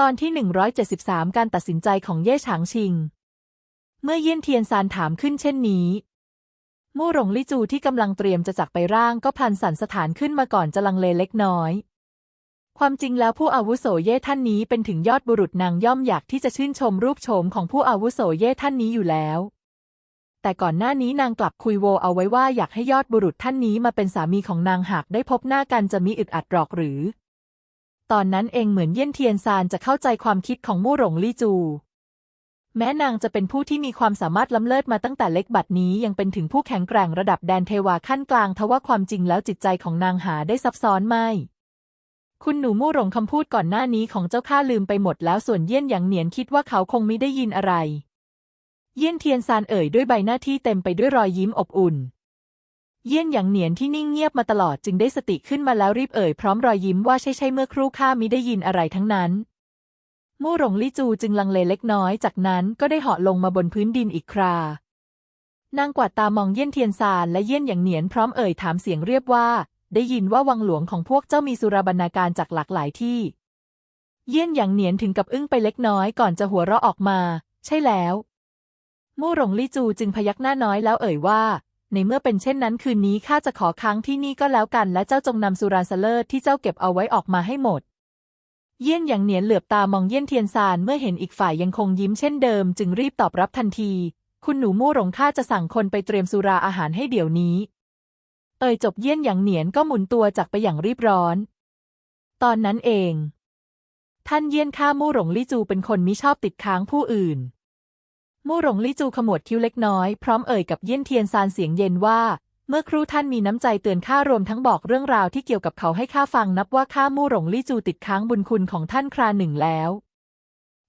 ตอนที่ 173 การตัดสินใจของเย่ฉางชิง เมื่อเยี่ยนเทียนซานถามขึ้นเช่นนี้ มู่หลงลี่จูที่กำลังเตรียมจะจักไปร่างก็พลันสั่นสถานขึ้นมาก่อนจะลังเลเล็กน้อย ความจริงแล้วผู้อาวุโสเย่ท่านนี้เป็นถึงยอดบุรุษนางย่อมอยากที่จะชื่นชมรูปโฉมของผู้อาวุโสเย่ท่านนี้อยู่แล้ว แต่ก่อนหน้านี้นางกลับคุยโวเอาไว้ว่าอยากให้ยอดบุรุษท่านนี้มาเป็นสามีของนางหากได้พบหน้ากันจะมีอึดอัดหรอกหรือ ตอนนั้นเองเหมือนเยี่ยนเทียนซานจะเข้าใจความคิดของมู่หลงลี่จู แม้นางจะเป็นผู้ที่มีความสามารถล้ำเลิศมาตั้งแต่เล็กบัดนี้ยังเป็นถึงผู้แข็งแกร่งระดับแดนเทวาขั้นกลางทว่าความจริงแล้วจิตใจของนางหาได้ซับซ้อนไม่คุณหนูมู่หลงคำพูดก่อนหน้านี้ของเจ้าข้าลืมไปหมดแล้วส่วนเยี่ยนหยางเหนียนคิดว่าเขาคงไม่ได้ยินอะไร เยี่ยนเทียนซานเอ่ยด้วยใบหน้าที่เต็มไปด้วยรอยยิ้มอบอุ่น เยี่ยนหยางเหนียนที่นิ่งเงียบมาตลอดจึงได้สติขึ้นมาแล้วรีบเอ่ยพร้อมรอยยิ้มว่าใช่ใช่เมื่อครู่ข้ามิได้ยินอะไรทั้งนั้น มู่หลงลี่จูจึงลังเลเล็กน้อย จากนั้นก็ได้เหาะลงมาบนพื้นดินอีกครานางกวาดตามองเยี่ยนเทียนซานและเยี่ยนหยางเหนียนพร้อมเอ่ยถามเสียงเรียบว่า ได้ยินว่าวังหลวงของพวกเจ้ามีสุราบรรณาการจากหลากหลายที่ เยี่ยนหยางเหนียนถึงกับอึ้งไปเล็กน้อยก่อนจะหัวเราะออกมา ใช่แล้ว มู่หลงลี่จูจึงพยักหน้าน้อยแล้วเอ่ยว่า ในเมื่อเป็นเช่นนั้นคืนนี้ข้าจะขอค้างที่นี่ก็แล้วกัน และเจ้าจงนำสุราเสลิศที่เจ้าเก็บเอาไว้ออกมาให้หมด เยี่ยนหยางเหนียนเหลือบตามองเยี่ยนเทียนซานเมื่อเห็นอีกฝ่ายยังคงยิ้มเช่นเดิม จึงรีบตอบรับทันที คุณหนูมู่หลงข้าจะสั่งคนไปเตรียมสุราอาหารให้เดี๋ยวนี้ เอ่ยจบเยี่ยนหยางเหนียนก็หมุนตัวจากไปอย่างรีบร้อน ตอนนั้นเอง ท่านเยี่ยนข้ามู่หลงลี่จูเป็นคนมิชอบติดค้างผู้อื่น มู่หลงลี่จูขมวดคิ้วเล็กน้อย พร้อมเอ่ยกับเยี่ยนเทียนซานเสียงเย็นว่า เมื่อครูท่านมีน้ำใจเตือนข้ารวมทั้งบอกเรื่องราวที่เกี่ยวกับเขาให้ข้าฟังนับว่าข้ามู่หลงลี่จูติดค้างบุญคุณของท่านคราหนึ่งแล้ว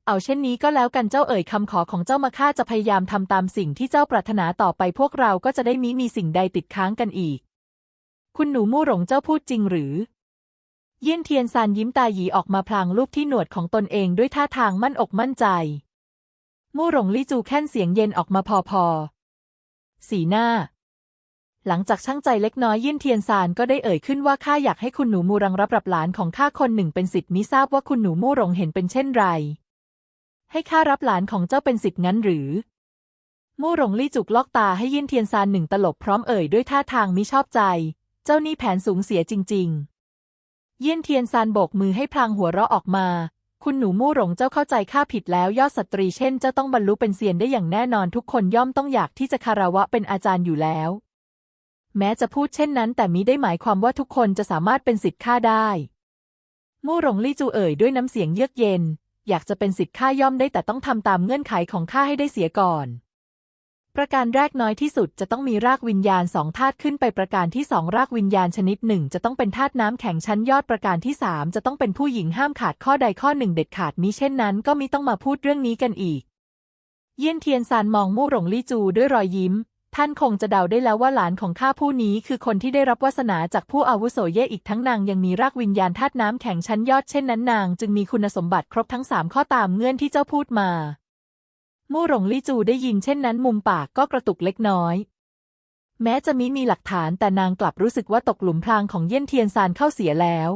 เอาเช่นนี้ก็แล้วกันเจ้าเอ่ยคำขอของเจ้ามาข้าจะพยายามทำตามสิ่งที่เจ้าปรารถนาต่อไปพวกเราก็จะได้มิมีสิ่งใดติดค้างกันอีก คุณหนูมู่หลงเจ้าพูดจริงหรือเยี่ยนเทียนซานยิ้มตาหยีออกมาพลางลูบที่หนวดของตนเองด้วยท่าทางมั่นอกมั่นใจ มู่หลงลี่จูแค่นเสียงเย็นออกมาพอพอสีหน้า หลังจากช่างใจเล็กน้อยยี่นเทียนซานก็ได้เอ่ยขึ้นว่าข้าอยากให้คุณหนูมูรังรับรับหลานของข้าคนหนึ่งเป็นสิทธิ์มิทราบว่าคุณหนูมู่หลงเห็นเป็นเช่นไร ให้ข้ารับหลานของเจ้าเป็นสิทธิ์งั้นหรือ มู่หลงลี่จุกลอกตาให้ยี่นเทียนซานหนึ่งตลบพร้อมเอ่ยด้วยท่าทางมิชอบใจ เจ้านี่แผนสูงเสียจริง ๆ เยี่ยนเทียนซานโบกมือให้พลางหัวเราะออกมา คุณหนูมู่หลงเจ้าเข้าใจข้าผิดแล้วยอดสตรีเช่นเจ้าต้องบรรลุเป็นเซียนได้อย่างแน่นอนทุกคนย่อมต้องอยากที่จะคารวะเป็นอาจารย์อยู่แล้ว แม้จะพูดเช่นนั้น แต่มิได้หมายความว่าทุกคนจะสามารถเป็นสิทธิ์ข้าได้ มู่หลงลี่จูเอ่ยด้วยน้ำเสียงเยือกเย็น อยากจะเป็นสิทธิ์ข้าย่อมได้แต่ต้องทำตามเงื่อนไขของข้าให้ได้เสียก่อน ประการแรกน้อยที่สุดจะต้องมีรากวิญญาณสองธาตุขึ้นไปประการที่สองรากวิญญาณชนิดหนึ่งจะต้องเป็นธาตุน้ำแข็งชั้นยอดประการที่สามจะต้องเป็นผู้หญิงห้ามขาดข้อใดข้อหนึ่งเด็ดขาดมิเช่นนั้นก็มิต้องมาพูดเรื่องนี้กันอีก เยี่ยนเทียนซานมองมู่หลงลี่จูด้วยรอยยิ้ม ท่านคงจะเดาได้แล้วว่าหลานของข้าผู้นี้คือคนที่ได้รับวาสนาจากผู้อาวุโสเย่อีกทั้งนางยังมีรากวิญญาณธาตุน้ำแข็งชั้นยอดเช่นนั้นนางจึงมีคุณสมบัติครบทั้งสามข้อตามเงื่อนที่เจ้าพูดมา มู่หลงลี่จูได้ยินเช่นนั้นมุมปากก็กระตุกเล็กน้อย แม้จะมิมีหลักฐานแต่นางกลับรู้สึกว่าตกหลุมพรางของเยี่ยนเทียนซานเข้าเสียแล้ว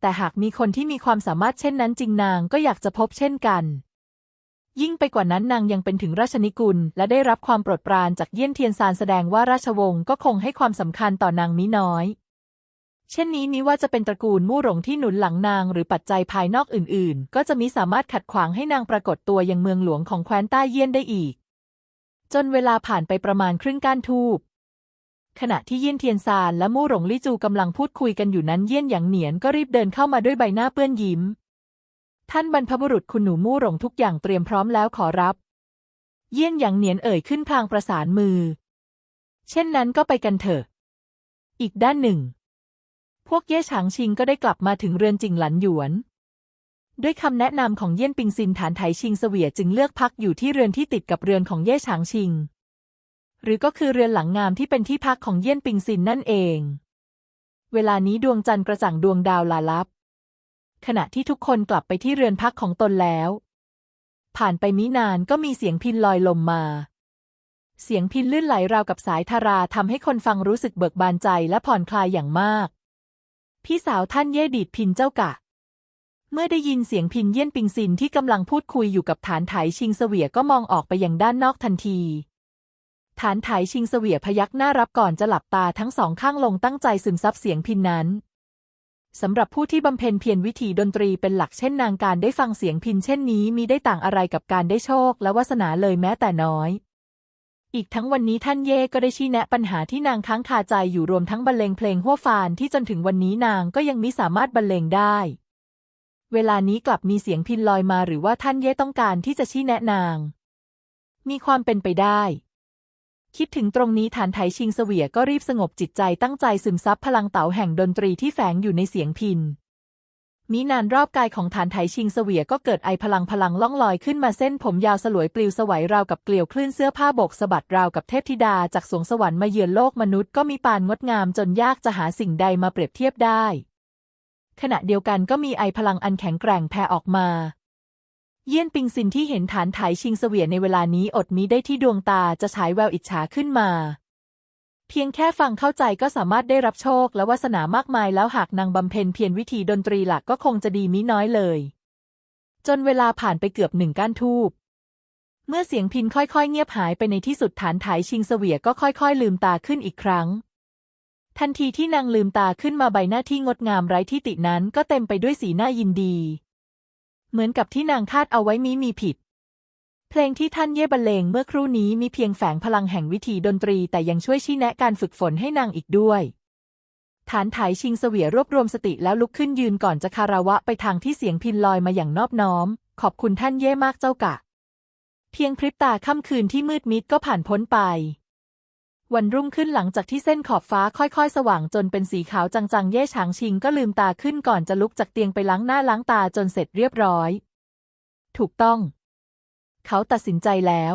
แต่หากมีคนที่มีความสามารถเช่นนั้นจริงนางก็อยากจะพบเช่นกัน ยิ่งไปกว่านั้นนางยังเป็นถึงราชนิกุล และได้รับความโปรดปรานจากเยี่ยนเทียนซานแสดงว่าราชวงศ์ก็คงให้ความสำคัญต่อนางมิน้อย เช่นนี้มิว่าจะเป็นตระกูลมู่หลงที่หนุนหลังนางหรือปัจจัยภายนอกอื่น ๆ ก็จะมิสามารถขัดขวางให้นางปรากฏตัวยังเมืองหลวงของแคว้นต้าเยี่ยนได้อีก จนเวลาผ่านไปประมาณครึ่งก้านทูบขณะที่เยี่ยนเทียนซานและมู่หลงลี่จูกำลังพูดคุยกันอยู่นั้นเยี่ยนหยางเหนียนก็รีบเดินเข้ามาด้วยใบหน้าเปื้อนยิ้ม ท่านบรรพบุรุษคุณหนูมู่หลงทุกอย่างเตรียมพร้อมแล้วขอรับ เยี่ยนหยางเหนียนเอ่ยขึ้นพลางประสานมือ เช่นนั้นก็ไปกันเถอะ อีกด้านหนึ่ง พวกเย่ฉางชิงก็ได้กลับมาถึงเรือนจิงหลันหยวน ด้วยคำแนะนำของเยี่ยนปิงซินฐานไถชิงเสวียจึงเลือกพักอยู่ที่เรือนที่ติดกับเรือนของเย่ฉางชิง หรือก็คือเรือนหลังงามที่เป็นที่พักของเยี่ยนปิงซินนั่นเอง เวลานี้ดวงจันทร์กระจ่างดวงดาวลาลับ ขณะที่ทุกคนกลับไปที่เรือนพักของตนแล้ว ผ่านไปมินานก็มีเสียงพินลอยลมมาเสียงพินลื่นไหลราวกับสายทาราทำให้คนฟังรู้สึกเบิกบานใจและผ่อนคลายอย่างมาก พี่สาวท่านเย่ดีดพินเจ้ากะ เมื่อได้ยินเสียงพินเยี่ยนปิงซินที่กำลังพูดคุยอยู่กับฐานไถชิงเสวียก็มองออกไปยังด้านนอกทันทีฐานไถชิงเสวียพยักหน้ารับก่อนจะหลับตาทั้งสองข้างลงตั้งใจซึมซับเสียงพินนั้นสำหรับผู้ที่บำเพ็ญเพียรวิถีดนตรีเป็นหลักเช่นนางการได้ฟังเสียงพินเช่นนี้มีได้ต่างอะไรกับการได้โชคและวาสนาเลยแม้แต่น้อย อีกทั้งวันนี้ท่านเย่ก็ได้ชี้แนะปัญหาที่นางค้างคาใจอยู่รวมทั้งบรรเลงเพลงหัวฟานที่จนถึงวันนี้นางก็ยังมิสามารถบรรเลงได้ เวลานี้กลับมีเสียงพินลอยมาหรือว่าท่านเย่ต้องการที่จะชี้แนะนาง มีความเป็นไปได้ คิดถึงตรงนี้ฐานไถชิงเสวียก็รีบสงบจิตใจตั้งใจซึมซับพลังเต๋าแห่งดนตรีที่แฝงอยู่ในเสียงพิน มีนานรอบกายของฐานไถชิงเสวียก็เกิดไอพลังพลังล่องลอยขึ้นมาเส้นผมยาวสลวยปลิวสวัยราวกับเกลียวคลื่นเสื้อผ้าบกสะบัดราวกับเทพธิดาจากสวงสวรรค์มาเยือนโลกมนุษย์ก็มีปานงดงามจนยากจะหาสิ่งใดมาเปรียบเทียบได้ ขณะเดียวกันก็มีไอพลังอันแข็งแกร่งแผ่ออกมา เยี่ยนปิงซินที่เห็นฐานไถชิงเสวียในเวลานี้อดมิได้ที่ดวงตาจะฉายแววอิจฉาขึ้นมา เพียงแค่ฟังเข้าใจก็สามารถได้รับโชคและวาสนามากมายแล้วหากนางบำเพ็ญเพียรวิธีดนตรีหลักก็คงจะดีมิน้อยเลย จนเวลาผ่านไปเกือบหนึ่งก้านทูบเมื่อเสียงพินค่อยๆ เงียบหายไปในที่สุดฐานไถชิงเสวียก็ค่อยๆ ลืมตาขึ้นอีกครั้ง ทันทีที่นางลืมตาขึ้นมาใบหน้าที่งดงามไร้ที่ตินั้นก็เต็มไปด้วยสีหน้ายินดี เหมือนกับที่นางคาดเอาไว้มิมีผิด เพลงที่ท่านเย่บรรเลงเมื่อครู่นี้มีเพียงแฝงพลังแห่งวิธีดนตรีแต่ยังช่วยชี้แนะการฝึกฝนให้นางอีกด้วยฐานไถชิงเสวียรวบรวมสติแล้วลุกขึ้นยืนก่อนจะคารวะไปทางที่เสียงพินลอยมาอย่างนอบน้อม ขอบคุณท่านเย่มากเจ้ากะ เพียงพริบตาค่ำคืนที่มืดมิดก็ผ่านพ้นไป วันรุ่งขึ้นหลังจากที่เส้นขอบฟ้าค่อยๆ สว่างจนเป็นสีขาวจางๆ เย่ฉางชิงก็ลืมตาขึ้นก่อนจะลุกจากเตียงไปล้างหน้าล้างตาจนเสร็จเรียบร้อย ถูกต้อง เขาตัดสินใจแล้ว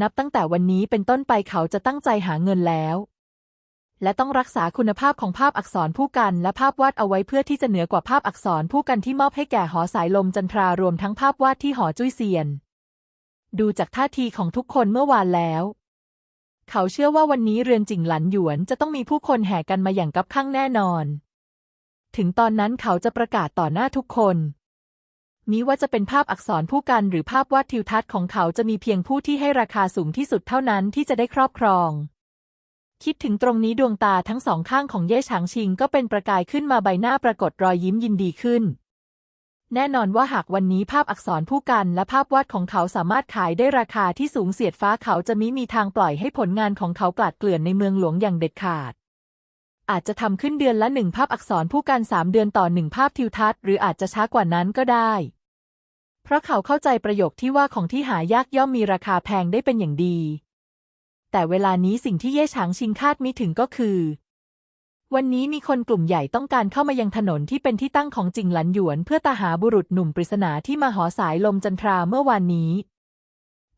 นับตั้งแต่วันนี้เป็นต้นไปเขาจะตั้งใจหาเงินแล้ว และต้องรักษาคุณภาพของภาพอักษรผู้กันและภาพวาดเอาไว้เพื่อที่จะเหนือกว่าภาพอักษรผู้กันที่มอบให้แก่หอสายลมจันทรารวมทั้งภาพวาดที่หอจุ้ยเซียน ดูจากท่าทีของทุกคนเมื่อวานแล้วเขาเชื่อว่าวันนี้เรือนจิงหลันหยวนจะต้องมีผู้คนแห่กันมาอย่างกับข้างแน่นอน ถึงตอนนั้นเขาจะประกาศต่อหน้าทุกคน นี้ว่าจะเป็นภาพอักษรผู้กันหรือภาพวาดทิวทัศน์ของเขาจะมีเพียงผู้ที่ให้ราคาสูงที่สุดเท่านั้นที่จะได้ครอบครอง คิดถึงตรงนี้ดวงตาทั้งสองข้างของเย่ฉางชิงก็เป็นประกายขึ้นมาใบหน้าปรากฏรอยยิ้มยินดีขึ้น แน่นอนว่าหากวันนี้ภาพอักษรผู้กันและภาพวาดของเขาสามารถขายได้ราคาที่สูงเสียดฟ้าเขาจะมิมีทางปล่อยให้ผลงานของเขากลาดเกลื่อนในเมืองหลวงอย่างเด็ดขาดอาจจะทำขึ้นเดือนละหนึ่งภาพอักษรผู้กันสามเดือนต่อหนึ่งภาพทิวทัศน์หรืออาจจะช้ากว่านั้นก็ได้ เพราะเขาเข้าใจประโยคที่ว่าของที่หายากย่อมมีราคาแพงได้เป็นอย่างดี แต่เวลานี้สิ่งที่เย่ฉางชิงคาดมิถึงก็คือ วันนี้มีคนกลุ่มใหญ่ต้องการเข้ามายังถนนที่เป็นที่ตั้งของจิงหลันหยวน เพื่อตาหาบุรุษหนุ่มปริศนาที่มาหอสายลมจันทราเมื่อวานนี้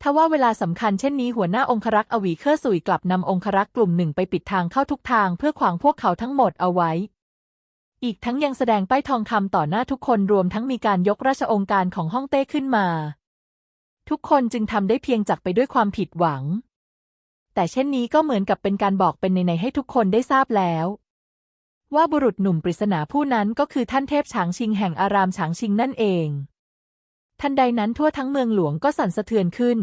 ทว่าเวลาสำคัญเช่นนี้หัวหน้าองครักษ์อวีเคอร์สุยกลับนำองครักษ์กลุ่มหนึ่งไปปิดทางเข้าทุกทางเพื่อขวางพวกเขาทั้งหมดเอาไว้ อีกทั้งยังแสดงป้ายทองคำต่อหน้าทุกคนรวมทั้งมีการยกราชองค์การของฮ่องเต้ขึ้นมา ทุกคนจึงทำได้เพียงจักไปด้วยความผิดหวัง แต่เช่นนี้ก็เหมือนกับเป็นการบอกเป็นในๆให้ทุกคนได้ทราบแล้ว ว่าบุรุษหนุ่มปริศนาผู้นั้นก็คือท่านเทพฉางชิงแห่งอารามฉางชิงนั่นเอง ทันใดนั้นทั่วทั้งเมืองหลวงก็สั่นสะเทือนขึ้น